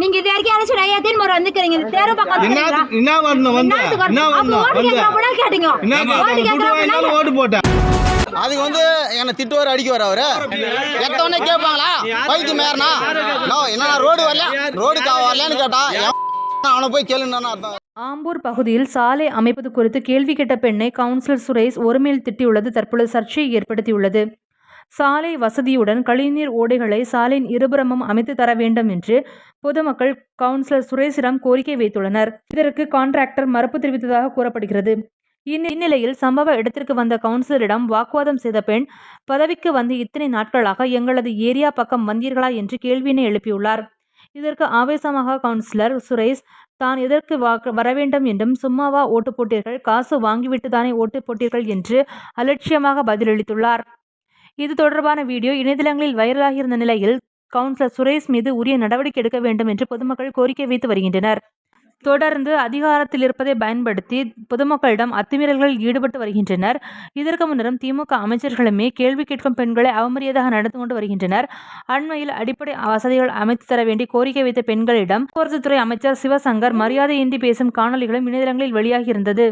நீங்க இது வரைக்கும் யாராச்சும் நிறைய தேன் முறை வந்துக்கிறீங்க. இந்த தேர்வு பக்கம் என்ன வரணும்? வந்த. என்ன வரணும்? வந்த. கேட்டீங்க. ஓட்டு தான் ஓட்டு போட்டேன் அதுக்கு வந்து என்ன திட்டுவார் அடிக்குவார் அவரு. எத்தவொடனே கேட்பாங்களா? பைத்தி மேறனா என்ன ரோடு வரல ரோடு வரலன்னு கேட்டா அவனை போய் கேளுன்னு அர்த்தம். ஆம்பூர் பகுதியில் சாலை அமைப்பது குறித்து கேள்வி கேட்ட பெண்ணை கவுன்சிலர் சுரேஷ் ஒருமையில் திட்டியுள்ளது. தற்பொழுது சர்ச்சையை ஏற்படுத்தியுள்ளது. சாலை வசதியுடன் கழிவுநீர் ஓடைகளை சாலையின் இருபுறமும் அமைத்து தர வேண்டும் என்று பொதுமக்கள் கவுன்சிலர் சுரேஷிடம் கோரிக்கை வைத்துள்ளனர். இதற்கு கான்ட்ராக்டர் மறுப்பு தெரிவித்ததாக கூறப்படுகிறது. இந்நிலையில் சம்பவ இடத்திற்கு வந்த கவுன்சிலரிடம் வாக்குவாதம் செய்த பெண் பதவிக்கு வந்து இத்தனை நாட்களாக எங்களது ஏரியா பக்கம் வந்தீர்களா? என்று கேள்வியினை எழுப்பியுள்ளார். இதற்கு ஆவேசமாக கவுன்சிலர் சுரேஷ் தான் எதற்கு வாக்கு வர வேண்டும் என்றும் சும்மாவா ஓட்டு போட்டீர்கள்? காசு வாங்கிவிட்டு தானே ஓட்டு போட்டீர்கள்? என்று அலட்சியமாக பதிலளித்துள்ளார். இது தொடர்பான வீடியோ இணையதளங்களில் வைரலாகியிருந்த நிலையில் கவுன்சிலர் சுரேஷ் மீது உரிய நடவடிக்கை எடுக்க வேண்டும் என்று பொதுமக்கள் கோரிக்கை வைத்து வருகின்றனர். தொடர்ந்து அதிகாரத்தில் இருப்பதை பயன்படுத்தி பொதுமக்களிடம் அத்துமீறல்களில் ஈடுபட்டு வருகின்றனர். இதற்கு முன்னரும் திமுக அமைச்சர்களுமே கேள்வி கேட்கும் பெண்களை அவமரியாதாக நடந்து கொண்டு வருகின்றனர். அண்மையில் அடிப்படை வசதிகள் அமைத்து தர வேண்டி கோரிக்கை வைத்த பெண்களிடம் போக்குவரத்துத்துறை அமைச்சர் சிவசங்கர் மரியாதையின்றி பேசும் காணொலிகளும் இணையதளங்களில் வெளியாகியிருந்தது